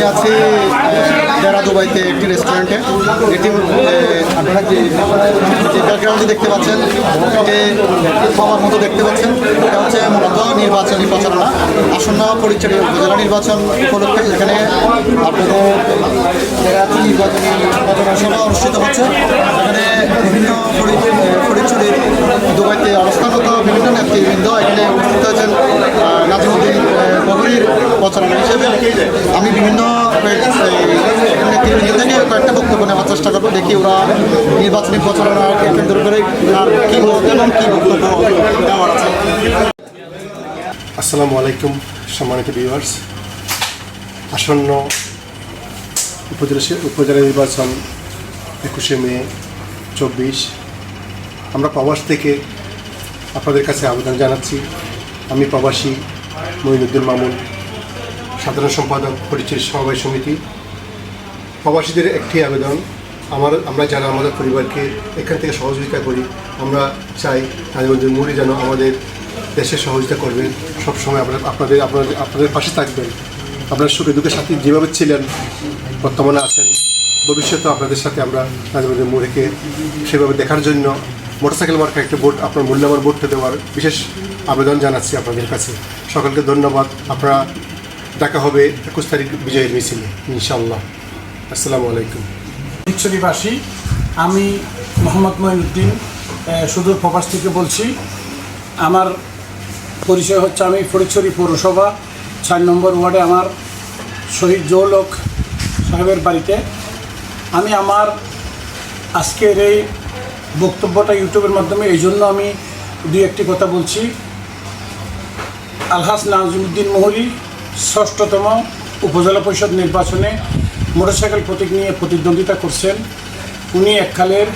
আমি আছি দেরা দুবাইতে একটি রেস্টুরেন্টে এটি আপনারা যে ব্যাকগ্রাউন্ডে দেখতে পাচ্ছেন এটি খাবার মতো দেখতে পাচ্ছেন। এটা হচ্ছে মূলত নির্বাচনী প্রচারণা। আসন্ন পরিচয় উপজেলা নির্বাচন উপলক্ষে এখানে আপনাদের নির্বাচনী প্রচারণা সভা অনুষ্ঠিত হচ্ছে। এখানে বিভিন্ন পরিচয়ের দুবাইতে অবস্থানরত বিভিন্ন নেতৃবৃন্দ এখানে উপস্থিত হয়েছেন আহ, নাজিমুদ্দিন বগরির প্রচারণা হিসেবে আমি বিভিন্ন কয়েক- এই নেতৃবৃন্দ থেকে কয়েকটা বক্তব্য নেওয়ার চেষ্টা করব দেখি ওরা নির্বাচনী প্রচারণাকে কেন্দ্র করে, আর কী বলতে এবং কী বক্তব্য দেওয়ার আছে? আসসালামু আলাইকুম, সম্মানিত ভিউয়ার্স আসন্ন উপজেলা উপজেলা নির্বাচন একুশে মে চব্বিশ। আমরা প্রবাস থেকে আপনাদের কাছে আবেদন জানাচ্ছি। আমি প্রবাসী মঈনুদ্দিন মামুন, সাধারণ সম্পাদক পরিচয় সমবায় সমিতি। প্রবাসীদের একটি আবেদন আমার, আমরা যারা আমাদের পরিবারকে এখান থেকে সহযোগিতা করি, আমরা চাই নাজিমুদ্দিন মুড়ি যেন আমাদের দেশে সহযোগিতা করবেন। সবসময় আপনার, আপনাদের আপনাদের আপনাদের পাশে থাকবেন। আপনার সুখে দুঃখের সাথে যেভাবে ছিলেন, বর্তমানে আছেন ভবিষ্যতে আপনাদের সাথে আমরা নাজিমুদ্দিন মুড়িকে সেভাবে দেখার জন্য মোটরসাইকেল মার্কা একটা ভোট আপনার মূল্যবান ভোটটা দেওয়ার বিশেষ আবেদন জানাচ্ছি আপনাদের কাছে। সকলকে ধন্যবাদ। আপনারা দেখা হবে একুশ তারিখ বিজয়ের মিছিলে ইনশাল্লাহ আসসালামু আলাইকুম। ফটিকছড়িবাসী আমি মোহাম্মদ মঈনুদ্দিন সুদূর প্রবাস থেকে বলছি। আমার পরিচয় হচ্ছে আমি ফটিকছড়ি পৌরসভা, চার নম্বর ওয়ার্ডে আমার শহীদ জৌলক সাহেবের বাড়িতে। আমি আমার আজকের এই বক্তব্যটা ইউটিউবের মাধ্যমে, এই জন্য আমি দুই একটি কথা বলছি। আলহাস নাজিমুদ্দিন মোহরি ষষ্ঠতম উপজেলা পরিষদ নির্বাচনে মোটরসাইকেল প্রতীক নিয়ে প্রতিদ্বন্দ্বিতা করছেন। উনি এককালের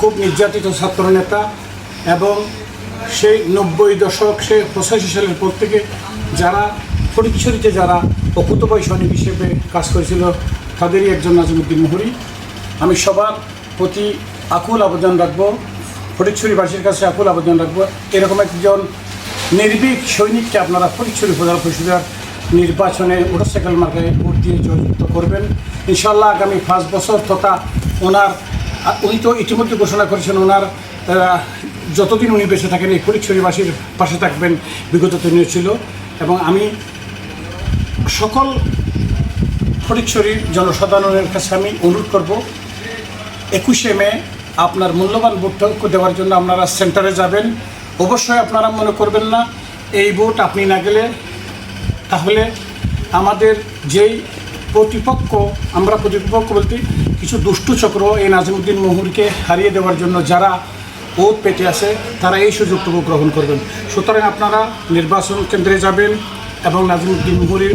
খুব নির্যাতিত ছাত্রনেতা এবং সেই নব্বই দশক, সে পঁচাশি সালের পর থেকে যারা ফটিকছড়িতে যারা অকুতবয় সৈনিক হিসেবে কাজ করেছিল, তাদেরই একজন নাজিমুদ্দিন মোহরি। আমি সবার প্রতি আকুল আবেদন রাখব, ফটিকছড়িবাসীর কাছে আকুল আবেদন রাখব। এরকম একজন নির্ভীক সৈনিককে আপনারা ফটিকছড়ি উপজেলা পরিষদের নির্বাচনে মোটরসাইকেল মার্কায় ভোট দিয়ে জয়যুক্ত করবেন। ইনশাল্লাহ আগামী পাঁচ বছর তথা ওনার, উনি তো ইতিমধ্যে ঘোষণা করেছেন ওনার যতদিন উনি বেঁচে থাকেন এই ফটিকছড়িবাসীর পাশে থাকবেন বিগত দিনে ছিল। এবং আমি সকল ফটিকছড়ির জনসাধারণের কাছে আমি অনুরোধ করব, একুশে মে আপনার মূল্যবান ভোটটা দেওয়ার জন্য আপনারা সেন্টারে যাবেন। অবশ্যই আপনারা মনে করবেন না, এই ভোট আপনি না গেলে তাহলে আমাদের যেই প্রতিপক্ষ, আমরা প্রতিপক্ষ বলতে কিছু দুষ্টু চক্র এই নাজিমুদ্দিন মহুরকে হারিয়ে দেওয়ার জন্য যারা ভোট পেতে আছে, তারা এই সুযোগটুকু গ্রহণ করবেন। সুতরাং আপনারা নির্বাচন কেন্দ্রে যাবেন এবং নাজিমুদ্দিন মুহুরির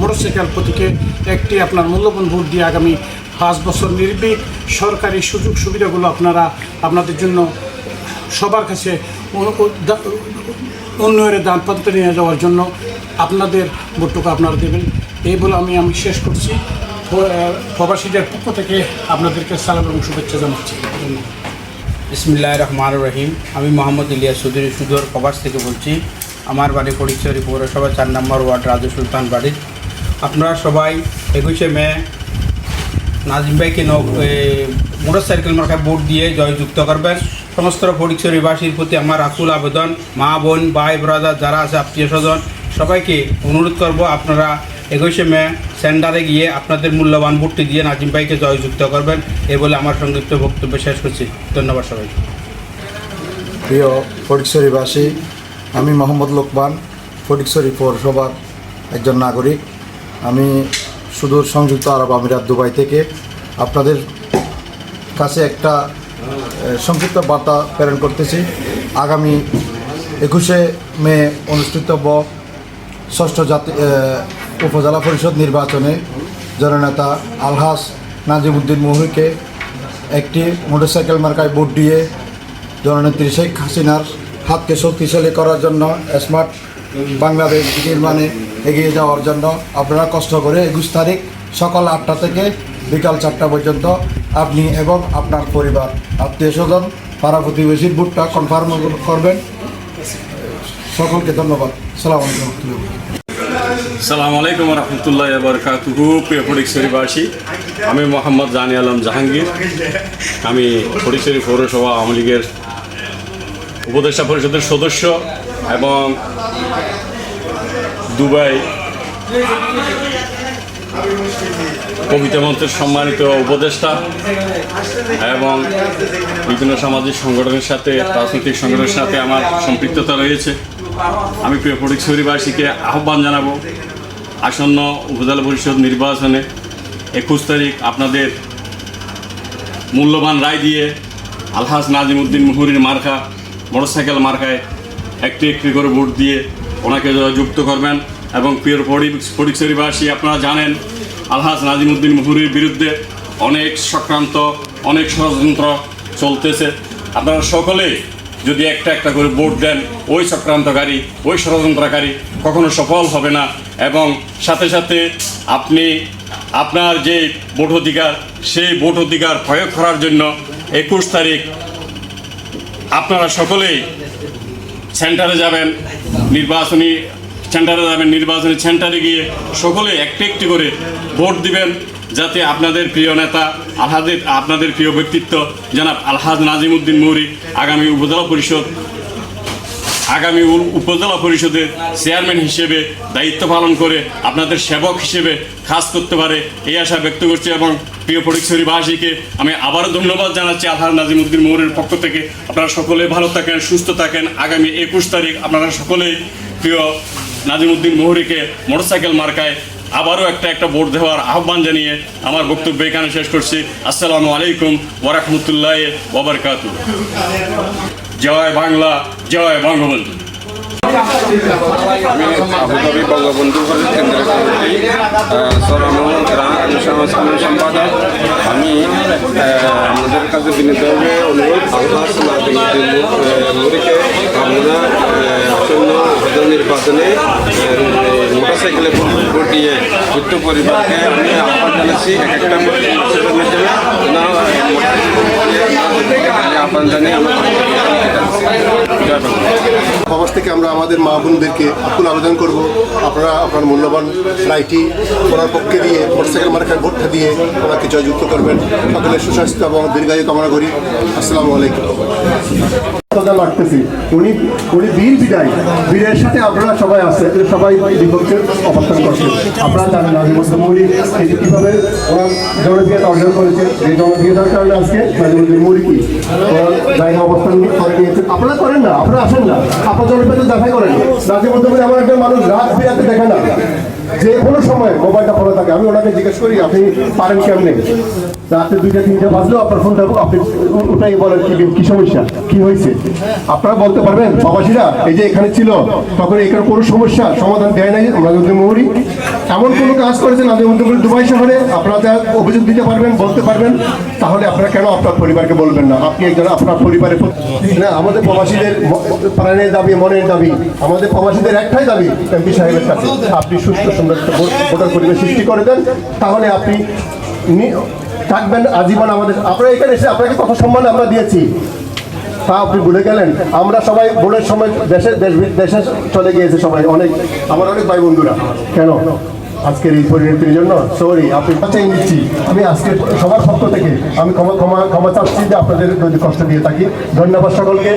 মোটরসাইকেল প্রতীকে একটি আপনার মূল্যবান ভোট দিয়ে আগামী পাঁচ বছর নির্ভীক সরকারি সুযোগ সুবিধাগুলো আপনারা আপনাদের জন্য সবার কাছে উন্নয়নের দান প্রান্তে নিয়ে যাওয়ার জন্য আপনাদের ভোটটুকু আপনারা দেবেন। এই বলে আমি আমি শেষ করছি। প্রবাসীদের পক্ষ থেকে আপনাদেরকে সালাম এবং শুভেচ্ছা জানাচ্ছি। বিসমিল্লাহ রহমান রহিম। আমি মোহাম্মদ ইলিয়াস চৌধুরী সুদর প্রবাস থেকে বলছি। আমার বাড়ি ফটিকচুরি পৌরসভা চার নম্বর ওয়ার্ড রাজু সুলতান বাড়ি। আপনারা সবাই একুশে মে নাজিম ভাইকে মোটর সাইকেল মার্কায় ভোট দিয়ে জয়যুক্ত করবেন সমস্ত ফটিকচুরিবাসীর প্রতি আমার আকুল আবেদন। মা, বোন, ভাই ব্রাদার যারা আছে, আত্মীয় স্বজন সবাইকে অনুরোধ করব আপনারা একুশে মে সেন্টারে গিয়ে আপনাদের মূল্যবান ভোটটি দিয়ে নাজিম ভাইকে জয়যুক্ত করবেন এ বলে আমার সংক্ষিপ্ত বক্তব্য শেষ করছি। ধন্যবাদ সবাইকে। প্রিয় ফটিকছড়িবাসী আমি মোহাম্মদ লোকমান ফটিকছড়ি পৌরসভার একজন নাগরিক। আমি সুদূর সংযুক্ত আরব আমিরাত দুবাই থেকে। আপনাদের কাছে একটা সংক্ষিপ্ত বার্তা প্রেরণ করতেছি। আগামী একুশে মে অনুষ্ঠিতব্য ষষ্ঠ জাতি উপজেলা পরিষদ নির্বাচনে জননেতা আলহাস নাজিমুদ্দিন মুহুরিকে একটি মোটরসাইকেল মার্কায় ভোট দিয়ে জননেত্রী শেখ হাসিনার হাতকে শক্তিশালী করার জন্য, স্মার্ট বাংলাদেশ নির্মাণে এগিয়ে যাওয়ার জন্য আপনারা কষ্ট করে একুশ তারিখ সকাল আটটা থেকে বিকাল চারটা পর্যন্ত আপনি এবং আপনার পরিবার, আত্মীয় স্বজন, পাড়া প্রতিবেশীর ভোটটা কনফার্ম করবেন। সকলকে ধন্যবাদ। সালাম আলাইকুম সালাম আলাইকুম রহমতুল্লাহ বরকাতুহু ফটিকশরীবাসী আমি মোহাম্মদ জানি আলম জাহাঙ্গীর। আমি ফটিকশরী পৌরসভা আওয়ামী লীগের উপদেষ্টা পরিষদের সদস্য এবং দুবাই কবিতা মঞ্চের সম্মানিত উপদেষ্টা এবং বিভিন্ন সামাজিক সংগঠনের সাথে, রাজনৈতিক সংগঠনের সাথে আমার সম্পৃক্ততা রয়েছে। আমি প্রিয় ফটিকশরীবাসীকে আহ্বান জানাব। আসন্ন উপজেলা পরিষদ নির্বাচনে একুশ তারিখ আপনাদের মূল্যবান রায় দিয়ে আলহাজ নাজিম উদ্দিন মুহুরির মার্কা, মোটরসাইকেল মার্কায় একটি একটি করে ভোট দিয়ে ওনাকে যুক্ত করবেন এবং প্রিয় ফটিকশরীবাসী আপনারা জানেন আলহাজ নাজিম উদ্দিন মুহুরির বিরুদ্ধে অনেক সক্রান্ত অনেক ষড়যন্ত্র চলতেছে। আপনারা সকলে যদি একটা একটা করে ভোট দেন, ওই চক্রান্তকারী, ওই ষড়যন্ত্রকারী কখনো সফল হবে না। এবং সাথে সাথে আপনি, আপনার যে ভোট অধিকার, সেই ভোট অধিকার প্রয়োগ করার জন্য একুশ তারিখ আপনারা সকলেই সেন্টারে যাবেন, নির্বাচনী সেন্টারে যাবেন, নির্বাচনী সেন্টারে গিয়ে সকলে একটি একটি করে ভোট দিবেন। যাতে আপনাদের প্রিয় নেতা আলহাদের আপনাদের প্রিয় ব্যক্তিত্ব, জনাব আলহাজ নাজিমুদ্দিন মৌরি আগামী উপজেলা পরিষদ, আগামী উপজেলা পরিষদের চেয়ারম্যান হিসেবে দায়িত্ব পালন করে আপনাদের সেবক হিসেবে কাজ করতে পারে এই আশা ব্যক্ত করছি এবং প্রিয় ফটিকছড়িবাসীকে আমি আবারও ধন্যবাদ জানাচ্ছি আলহাজ নাজিমুদ্দিন মৌরের পক্ষ থেকে। আপনারা সকলে ভালো থাকেন, সুস্থ থাকেন। আগামী একুশ তারিখ আপনারা সকলেই প্রিয় নাজিমুদ্দিন মোহরিকে মোটরসাইকেল মার্কায় আবারও একটা একটা ভোট দেওয়ার আহ্বান জানিয়ে আমার বক্তব্য এখানে শেষ করছি। আসসালামু আলাইকুম ওরহমতুল্লাহ ওবরকাতু জয় বাংলা, জয় বঙ্গবন্ধু। আমি বঙ্গবন্ধু সম্পাদক। আমি আমাদের কাছে বিনীতভাবে অনুরোধ আমরা নির্বাচনে মোটর সাইকেলে ভোট দিয়ে যুক্ত পরিবারকে আমি আহ্বান জানাচ্ছি, এক একটা আহ্বান থেকে আমরা আমাদের মা বোনদেরকে আকুল আবেদন করব। আপনারা আপনার মূল্যবান রায়টি ওনার পক্ষে দিয়ে, মোটরসাইকেল মার্কার ভোটটা দিয়ে ওনাকে জয়যুক্ত করবেন। সকলের সুস্বাস্থ্য এবং দীর্ঘায়ু কামনা করি। আসসালামু আলাইকুম। লাগতেছি। উনি উনি বীর বিদায়। বীরের সাথে আপনারা সবাই আছে, সবাই বিপক্ষে অবস্থান করছেন আপনারা জানেন কীভাবে ওনার জনপ্রিয়তা অর্জন করেছে। এই জনপ্রিয়তার কারণে আজকে জায়গা অবস্থান করে আপনারা করেন না, আপনারা আসেন না। আপনার জনপ্রিয়তা দেখাই করেন নাজিমুদ্দিন মৌরি আমার একজন মানুষ রাত বিরাতে দেখে না। যে কোনো সময় মোবাইলটা ফলো থাকে, আমি ওনাকে জিজ্ঞেস করি, আপনি পারেন কেমনে? রাতে দুইটা, তিনটা বাজলেও আপনার ফোনটা আপনি ওটাই বলেন, কি কি সমস্যা? কি হয়েছে? আপনারা বলতে পারবেন, প্রবাসীরা, এই যে এখানে ছিল, তখন এখানে কোনো সমস্যা, সমাধান দেয় নাই নাজিমুদ্দিন মৌরি। এমন কোনো কাজ করেছেন নাজিমুদ্দিন মৌরি দুবাই শহরে? আপনারা যা অভিযোগ দিতে পারবেন, বলতে পারবেন? তাহলে আপনারা কেন আপনার পরিবারকে বলবেন না? আপনি একজন, আপনার পরিবারের না, আমাদের প্রবাসীদের প্রাণের দাবি, মনের দাবি, আমাদের প্রবাসীদের একটাই দাবি, এমপি সাহেবের কাছে। আপনি সুস্থ, সুন্দর ভোটার পরিবেশ সৃষ্টি করে দেন, তাহলে আপনি থাকবেন আজীবন আমাদের আপনারা এখানে এসে আপনাকে কত সম্মান আমরা দিয়েছি। তা আপনি ভুলে গেলেন। আমরা সবাই ভোটের সময় দেশে দেশ দেশে চলে গিয়েছে সবাই, অনেক আমার অনেক ভাই বন্ধুরা। কেন? আজকের এই পরিণতির জন্য সরি আপনি চেয়ে নিচ্ছি। আমি আজকে সবার পক্ষ থেকে আমি ক্ষমা ক্ষমা ক্ষমা চাচ্ছি যে আপনাদের যদি কষ্ট দিয়ে থাকি। ধন্যবাদ সকলকে।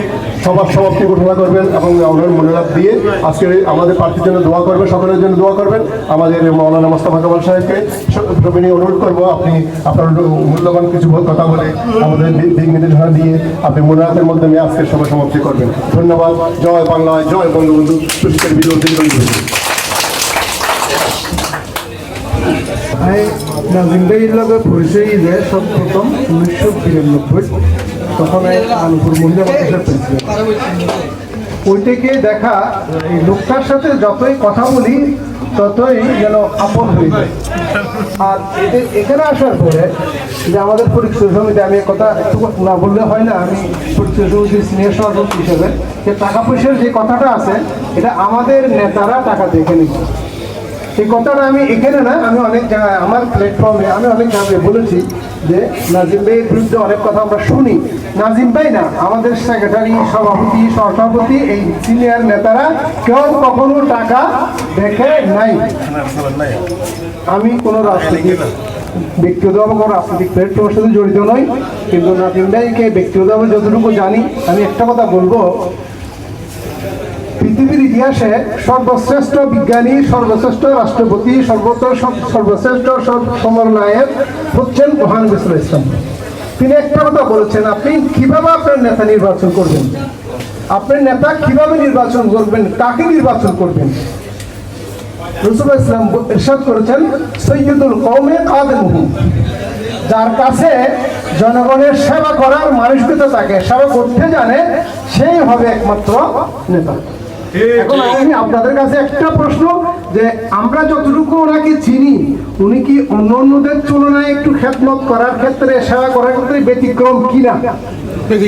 সবার সমাপ্তি ঘোষণা করবেন এবং আমার মনোলাভ দিয়ে আজকে আমাদের প্রার্থীর জন্য দোয়া করবেন, সকলের জন্য দোয়া করবেন। আমাদের মৌলানা মোস্তফা কামাল সাহেবকে সবিনী অনুরোধ করব, আপনি, আপনার মূল্যবান কিছু কথা বলে আমাদের দিক নির্দেশনা দিয়ে আপনি মোনাজাতের মাধ্যমে আজকের সভা সমাপ্তি করবেন। ধন্যবাদ। জয় বাংলা জয় বঙ্গবন্ধু। সুশীলের বিরোধী আমি নাজিমবাইয়ের লগে পরিচয় দেয় সর্বপ্রথম উনিশশো বিরানব্বই, তখন আলুপুর মহিলা মাদ্রাসার প্রিন্সিপাল ওই দেখা, এই লোকটার সাথে যতই কথা বলি, ততই যেন আপন হয়ে যায়। আর এদের- এখানে আসার পরে যে আমাদের পরিচয় সমিতি, আমি কথা একটু না বললে হয় না, আমি পরিচয় সমিতির সিনিয়র সভাপতি হিসেবে, যে টাকা পয়সার যে কথাটা আছে, এটা আমাদের নেতারা টাকা দেখে নিচ্ছে এই কথাটা আমি এখানে না, আমি অনেক জায়গায় আমার প্ল্যাটফর্মে আমি অনেক জায়গায় বলেছি যে নাজিম ভাইয়ের বিরুদ্ধে অনেক কথা আমরা শুনি। নাজিম ভাই না, আমাদের সেক্রেটারি সভাপতি, সহসভাপতি, এই সিনিয়র নেতারা কেউ কখনো টাকা দেখে নাই। আমি কোনো রাজনৈতিক ব্যক্তিগতভাবে কোনো রাজনৈতিক প্ল্যাটফর্মের সাথে জড়িত নই, কিন্তু নাজিম ভাইকে ব্যক্তিগতভাবে যতটুকু জানি, আমি একটা কথা বলব পৃথিবীর ইতিহাসে সর্বশ্রেষ্ঠ বিজ্ঞানী, সর্বশ্রেষ্ঠ রাষ্ট্রপতি সর্বশ্রেষ্ঠ সব- সমন্বয়ক হচ্ছেন মহান আলাইহি ইসলাম। তিনি একটা কথা বলেছেন, আপনি কীভাবে আপনার নেতা নির্বাচন করবেন? আপনার নেতা কীভাবে নির্বাচন করবেন? কাকে নির্বাচন করবেন? ইসলাম ইরশাদ করেছেন, সৈয়দুল কৌমে কাদেমুহু যার কাছে জনগণের সেবা করার মানসিকতা থাকে, সেবা করতে জানে, সেই হবে একমাত্র নেতা। এখন আমি আপনাদের কাছে একটা প্রশ্ন যে আমরা যতটুকু ওনাকে চিনি উনি কি অন্য অন্যদের তুলনায় একটু খেদমত করার ক্ষেত্রে সেবা করার ক্ষেত্রে ব্যতিক্রম কিনা?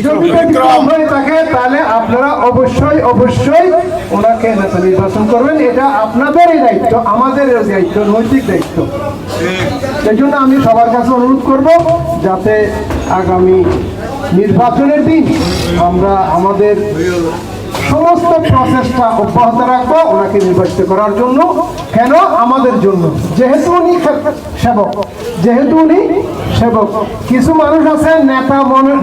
যদি ব্যতিক্রম হয়ে থাকে তাহলে আপনারা অবশ্যই অবশ্যই ওনাকে নেতা নির্বাচন করবেন। এটা আপনাদেরই দায়িত্ব আমাদের দায়িত্ব নৈতিক দায়িত্ব। সেই জন্য আমি সবার কাছে অনুরোধ করব যাতে আগামী নির্বাচনের দিন আমরা আমাদের সমস্ত প্রচেষ্টা অব্যাহত রাখব ওনাকে নির্বাচিত করার জন্য। কেন আমাদের জন্য? যেহেতু উনি সেবক। যেহেতু উনি সেবক। কিছু মানুষ আছে, নেতা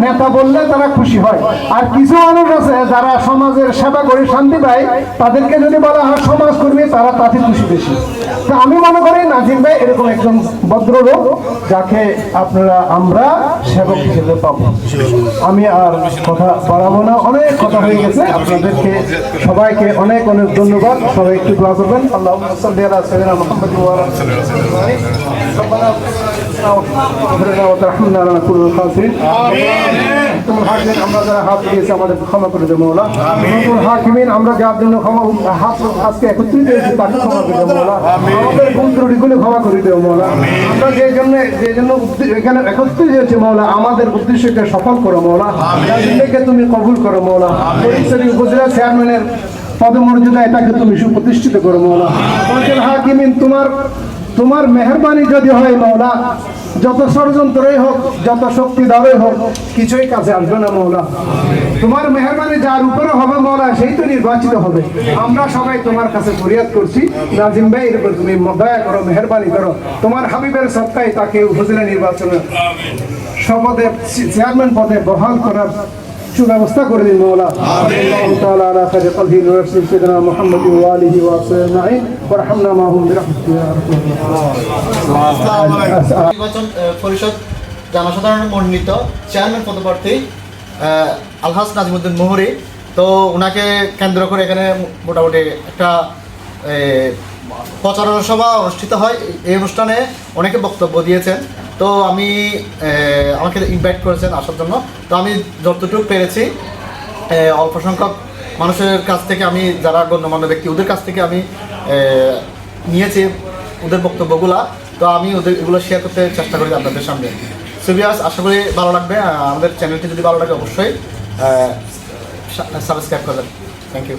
নেতা বললে তারা খুশি হয়। আর কিছু মানুষ আছে, যারা সমাজের সেবা করে শান্তি পায়, তাদেরকে যদি বলা হয় সমাজ কর্মী তারা তাতে খুশি বেশি। তো আমি মনে করি নাজিম ভাই এরকম একজন ভদ্রলোক যাকে আপনারা আমরা সেবক হিসেবে পাবো। আমি আর কথা বাড়াবো না। অনেক কথা হয়ে গেছে। আপনাদেরকে সবাইকে অনেক অনেক ধন্যবাদ। সবাই একটু দোয়া করবেন। আল্লাহ সাল্লি আলা সাইয়্যিদিনা মুহাম্মাদ ওয়া আলা আলিহি ওয়া সাহবিহি ربنا اغفر لنا وترحمنا على كل الخاسرين তোমার হাকিমিন আমরা যারা হাত দিয়েছি আমাদের ক্ষমা করে দেবো মৌলা তোমার হাকিমিন আমরা যার জন্য ক্ষমা হাত আজকে একত্রিত হয়েছি তাকে ক্ষমা করে দেবো মৌলা আমাদের ভুল ত্রুটিগুলো ক্ষমা করে দেবো মৌলা আমরা যে জন্য যে জন্য উদ্দে- এখানে একত্রিত হয়েছে মৌলা আমাদের উদ্দেশ্যকে সফল করো মৌলা জিন্দকে তুমি কবুল করো মৌলা পরিচয় উপজেলা চেয়ারম্যানের পদমর্যাদায় তাকে তুমি সুপ্রতিষ্ঠিত করো, মৌলা। তোমার হাকিমিন, তোমার তোমার মেহরবানি যদি হয়, মৌলা, যত ষড়যন্ত্রই হোক, যত শক্তি দাওয়াই হোক, কিছুই কাছে আসবে না, মৌলা। তোমার মেহরবানি যার উপরে হবে, মৌলা, সেই তো নির্বাচিত হবে। আমরা সবাই তোমার কাছে ফরিয়াদ করছি। নাজিম ভাই এর তুমি দয়া করো, মেহরবানি করো। তোমার হাবিবের সত্তায় তাকে উপজেলা নির্বাচনে শপথে চেয়ারম্যান পদে বহাল করার সুব্যবস্থা করে দিন মৌলা মুহাম্মদ নির্বাচন পরিষদ জনসাধারণ মনোনীত চেয়ারম্যান পদপ্রার্থী আলহাস নাজিমুদ্দিন মোহরি। তো ওনাকে কেন্দ্র করে এখানে মোটামুটি একটা প্রচারণা সভা অনুষ্ঠিত হয়। এই অনুষ্ঠানে অনেকে বক্তব্য দিয়েছেন। তো আমি আমাকে ইনভাইট করেছেন আসার জন্য। তো আমি যতটুকু পেরেছি অল্প সংখ্যক মানুষের কাছ থেকে আমি, যারা গণ্যমান্য ব্যক্তি, ওদের কাছ থেকে আমি নিয়েছি ওদের বক্তব্যগুলা। তো আমি ওদের, এগুলো শেয়ার করতে চেষ্টা করি আপনাদের সামনে। সুবিয়াস আশা করি ভালো লাগবে। আমাদের চ্যানেলটি যদি ভালো লাগে, অবশ্যই সাবস্ক্রাইব করবেন। Thank you